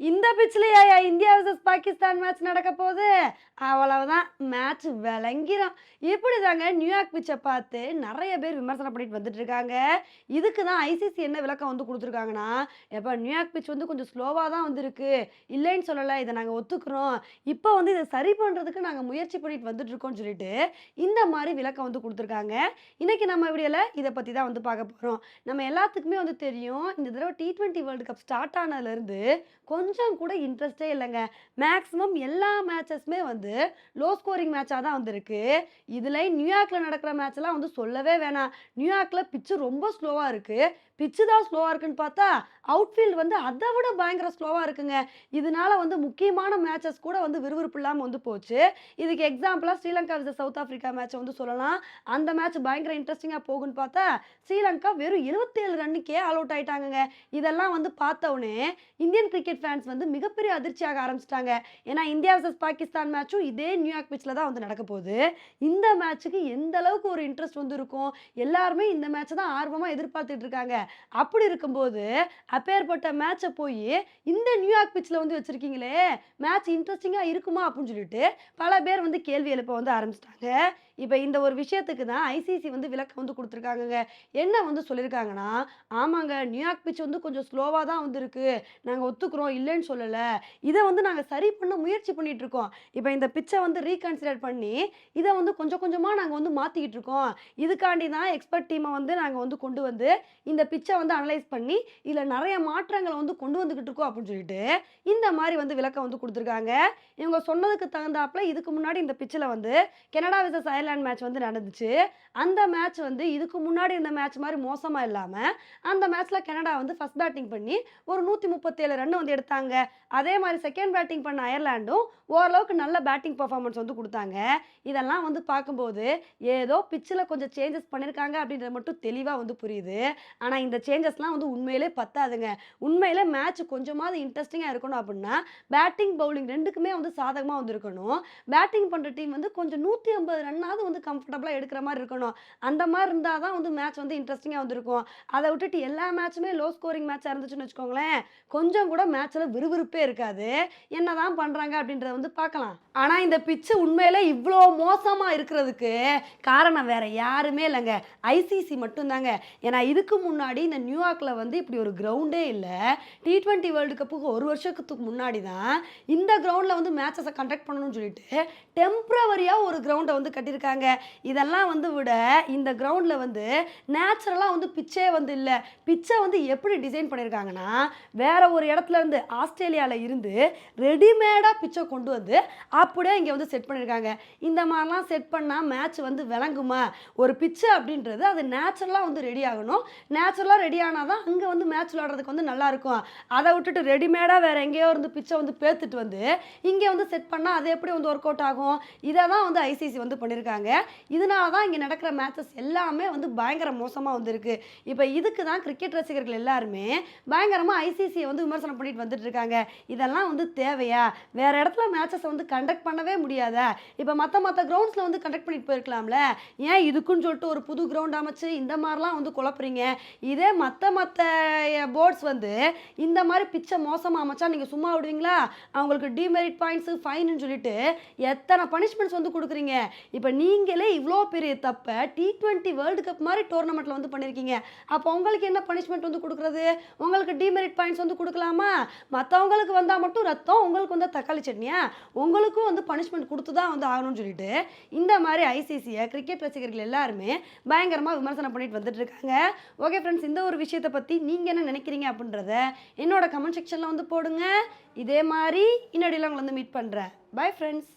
இந்த பிச்சிலையா India versus Pakistan match நடக்க போகுது? அவ்வளவுதான். மேட்ச் விளங்கிடும் இப்படி தாங்க நியூயார்க் பிச்சை பார்த்து நிறைய பேர் விமர்சனம் பண்ணிட்டு வந்துட்டு இருக்காங்க இதுக்கு தான் ஐசிசி என்ன விளக்கம் வந்து கொடுத்துருக்காங்கன்னா எப்போ நியூயார்க் பிச் வந்து கொஞ்சம் ஸ்லோவாக தான் வந்திருக்கு. இல்லைன்னு சொல்லலை இதை நாங்கள் ஒத்துக்கிறோம். இப்போ வந்து இதை சரி பண்ணுறதுக்கு நாங்கள் முயற்சி பண்ணிட்டு வந்துட்டு இருக்கோம்னு சொல்லிட்டு இந்த மாதிரி விளக்கம் வந்து கொடுத்துருக்காங்க. இன்னைக்கு நம்ம வீடியோவில் இதை பற்றி தான் வந்து பார்க்க போகிறோம் நம்ம எல்லாத்துக்குமே வந்து தெரியும் இந்த தடவை T twenty world cup start ஆனதுலேருந்து கொஞ்சம் கொஞ்சம் கூட இன்ட்ரெஸ்டே இல்லைங்க. மேக்ஸிமம் எல்லா மேட்சஸுமே வந்து லோ ஸ்கோரிங் மேட்சாக தான் வந்திருக்கு. இதில் நியூயார்க்கில் நடக்கிற மேட்ச்லாம் வந்து சொல்லவே வேணாம். நியூயார்க்கில் பிச்சு ரொம்ப ஸ்லோவாக இருக்குது பிச்சு தான் ஸ்லோவாக இருக்குன்னு பார்த்தா அவுட்ஃபீல்டு வந்து அதை விட பயங்கர ஸ்லோவாக இருக்குங்க. இதனால வந்து முக்கியமான மேட்சஸ் கூட வந்து விறுவிறுப்பு இல்லாமல் வந்து போச்சு. இதுக்கு எக்ஸாம்பிளாக ஸ்ரீலங்கா விசஸ் சவுத் ஆஃப்ரிக்கா மேட்சை வந்து சொல்லலாம். அந்த மேட்ச் பயங்கர இன்ட்ரெஸ்டிங்காக போகுன்னு பார்த்தா ஸ்ரீலங்கா வெறும் இருபத்தேழு ரன்னுக்கே ஆல் அவுட் ஆயிட்டாங்கங்க. இதெல்லாம் வந்து பார்த்த உடனே இந்தியன் கிரிக்கெட் ஃபேன் ஃபேன்ஸ் வந்து மிகப்பெரிய அதிர்ச்சியாக ஆரம்பிச்சிட்டாங்க. ஏன்னா இந்தியா வர்சஸ் பாகிஸ்தான் மேட்சும் இதே நியூயார்க் பிச்சில் தான் வந்து நடக்க போகுது. இந்த மேட்ச்சுக்கு எந்த அளவுக்கு ஒரு இன்ட்ரெஸ்ட் வந்து இருக்கும்? எல்லாருமே இந்த மேட்சை தான் ஆர்வமாக எதிர்பார்த்துட்டு இருக்காங்க. அப்படி இருக்கும்போது அப்பேற்பட்ட மேட்சை போய் இந்த நியூயார்க் பிச்சில் வந்து வச்சுருக்கீங்களே மேட்ச் இன்ட்ரெஸ்டிங்காக இருக்குமா? அப்படின்னு சொல்லிட்டு பல பேர் வந்து கேள்வி எழுப்ப வந்து ஆரம்பிச்சிட்டாங்க. இப்போ இந்த ஒரு விஷயத்துக்கு தான் ஐசிசி வந்து விளக்கம் வந்து கொடுத்துருக்காங்கங்க. என்ன வந்து சொல்லியிருக்காங்கன்னா ஆமாங்க நியூயார்க் பிச் வந்து கொஞ்சம் ஸ்லோவாக தான் வந்திருக்கு நாங்கள் ஒத்துக்கிறோம் இல்லைன்னு சொல்லலை. இதை வந்து நாங்கள் சரி பண்ண முயற்சி பண்ணிட்டு இருக்கோம் இப்போ இந்த பிச்சை வந்து ரீகன்சிடர் பண்ணி இதை வந்து கொஞ்சம் கொஞ்சமாக நாங்கள் வந்து மாற்றிக்கிட்டு இருக்கோம் இதுக்காண்டி தான் எக்ஸ்பர்ட் டீமை வந்து நாங்கள் வந்து கொண்டு வந்து இந்த பிச்சை வந்து அனலைஸ் பண்ணி இதில் நிறைய மாற்றங்களை வந்து கொண்டு வந்துக்கிட்டு இருக்கோம் அப்படின்னு சொல்லிட்டு இந்த மாதிரி வந்து விளக்கம் வந்து கொடுத்துருக்காங்க. இவங்க சொன்னதுக்கு தகுந்தாப்புல இதுக்கு முன்னாடி இந்த பிச்சில் வந்து கனடா விசஸ் அயர்லாந்து மேட்ச் வந்து நடந்துச்சு. அந்த மேட்ச் வந்து இதுக்கு முன்னாடி இந்த மேட்ச் மாதிரி மோசமாக இல்லாமல் அந்த மேட்ச்சில் கனடா வந்து ஃபஸ்ட் பேட்டிங் பண்ணி ஒரு நூற்றி முப்பத்தேழு ரன் வந்து எடுத்தாங்க. அதே மாதிரி செகண்ட் பேட்டிங் பண்ண அயர்லாண்டும் ஓரளவுக்கு நல்ல பேட்டிங் பர்ஃபார்மன்ஸ் வந்து கொடுத்தாங்க. இதெல்லாம் வந்து பார்க்கும்போது ஏதோ பிச்சில் கொஞ்சம் சேஞ்சஸ் பண்ணியிருக்காங்க அப்படின்றது மட்டும் தெளிவாக வந்து புரியுது. ஆனால் இந்த சேஞ்சஸ்லாம் வந்து உண்மையிலே பத்தாதுங்க. உண்மையிலே மேட்ச் கொஞ்சமாவது இன்ட்ரெஸ்டிங்காக இருக்கணும் அப்படின்னா பேட்டிங் பவுலிங் ரெண்டுக்குமே வந்து சாதகமாக வந்து இருக்கணும். பேட்டிங் பண்ணுற டீம் வந்து கொஞ்சம் நூற்றி ஐம்பது ரன்னாவது வந்து கம்ஃபர்டபுளாக எடுக்கிற மாதிரி இருக்கணும். அந்த மாதிரி இருந்தால் தான் வந்து மேட்ச் வந்து இன்ட்ரெஸ்டிங்காக வந்துருக்கும் அதை விட்டுட்டு எல்லா மேட்சுமே லோ ஸ்கோரிங் மேட்சாக இருந்துச்சுன்னு வச்சுக்கோங்களேன் கொஞ்சம் கூட மேட்ச்சில் விறுவிறுப்பே இருக்காது. என்ன தான் பண்ணுறாங்க அப்படின்றத வந்து பார்க்கலாம். ஆனால் இந்த பிச்சு உண்மையில் இவ்வளோ மோசமாக இருக்கிறதுக்கு காரணம் வேறு யாருமே இல்லைங்க. ஐசிசி மட்டும்தாங்க. ஏன்னா இதுக்கு முன்னாடி இந்த நியூயார்க்கில் வந்து இப்படி ஒரு கிரவுண்டே இல்லை. டி ட்வெண்ட்டி வேர்ல்டு கப்புக்கு ஒரு வருஷத்துக்கு முன்னாடி தான் இந்த கிரவுண்டில் வந்து மேட்சஸை கண்டக்ட் பண்ணணும்னு சொல்லிட்டு டெம்ப்ரவரியாக ஒரு கிரவுண்டை வந்து கட்டியிருக்காங்க. இதெல்லாம் வந்து விட இந்த கிரவுண்டில் வந்து நேச்சுரலாக வந்து பிச்சே வந்து இல்லை. பிச்சை வந்து எப்படி டிசைன் பண்ணியிருக்காங்கன்னா வேற ஒரு இடத்துல இருந்து ஆஸ்திரேலியாவில் இருந்து ரெடிமேடாக பிச்சை கொண்டு வந்து அப்படியே இங்கே வந்து செட் பண்ணியிருக்காங்க இந்த மாதிரிலாம் செட் பண்ணால் மேட்ச் வந்து விளங்குமா? ஒரு பிச்சை அப்படின்றது அது நேச்சுரலாக வந்து ரெடி ஆகணும். நேச்சுரலாக ரெடி ஆனால் தான் அங்கே வந்து மேட்ச் விளாட்றதுக்கு வந்து நல்லாயிருக்கும் அதை விட்டுட்டு ரெடிமேடாக வேறு எங்கேயோ இருந்து பிச்சை வந்து பேத்துட்டு வந்து இங்கே வந்து செட் பண்ணால் அது எப்படி வந்து ஒர்க் அவுட் ஆகும்? இதை தான் வந்து ஐசிசி வந்து பண்ணியிருக்காங்க இதனால தான் இங்கே நடக்கிற மேட்சஸ் எல்லாமே வந்து பயங்கர மோசமாக வந்துருக்கு. இப்போ இதுக்கு தான் கிரிக்கெட் ரசிகர்கள் எல்லாருமே பயங்கரமாக ஐசிசியை வந்து விமர்சனம் பண்ணிட்டு வந்து இருக்காங்க இதெல்லாம் வந்து தேவையா? வேற இடத்துல மேட்சஸை வந்து கண்டக்ட் பண்ணவே முடியாதா? இப்போ மற்ற மற்ற கிரவுண்ட்ஸில் வந்து கண்டக்ட் பண்ணிட்டு போயிருக்கலாம்ல? ஏன் இதுக்குன்னு சொல்லிட்டு ஒரு புது கிரவுண்ட் அமைச்சு இந்த மாதிரிலாம் வந்து குழப்புறீங்க? இதே மற்ற மற்ற போர்ட்ஸ் வந்து இந்த மாதிரி பிச்சை மோசமாக அமைச்சா நீங்கள் சும்மா விடுவீங்களா? அவங்களுக்கு டிமெரிட் பாயிண்ட்ஸு ஃபைன்னு சொல்லிட்டு எத்தனை பனிஷ்மெண்ட்ஸ் வந்து கொடுக்குறீங்க? இப்போ நீங்களே இவ்வளோ பெரிய தப்பை டி ட்வெண்ட்டி வேர்ல்டு கப் மாதிரி டோர்னமெண்ட்டில் வந்து பண்ணியிருக்கீங்க அப்போ உங்களுக்கு என்ன பனிஷ்மெண்ட் வந்து கொடுக்குறது? உங்களுக்கு டிமெரிட் பாயிண்ட்ஸ் வந்து கொடுக்கலாமா? மற்றவங்களுக்கு வந்தால் மட்டும் ரத்தம் உங்களுக்கு வந்து தக்காளி சட்னியா? உங்களுக்கும் வந்து பனிஷ்மெண்ட் கொடுத்து தான் வந்து ஆகணும்னு சொல்லிட்டு இந்த மாதிரி ஐசிசியை கிரிக்கெட் ரசிகர்கள் எல்லாருமே பயங்கரமாக விமர்சனம் பண்ணிட்டு வந்துட்டு இருக்காங்க. ஓகே ஃப்ரெண்ட்ஸ் இந்த ஒரு விஷயத்தை பற்றி நீங்கள் என்ன நினைக்கிறீங்க அப்படின்றத என்னோட கமெண்ட் செக்ஷனில் வந்து போடுங்க. இதே மாதிரி இன்னடியில் உங்களை வந்து மீட் பண்ணுறேன் பை ஃப்ரெண்ட்ஸ்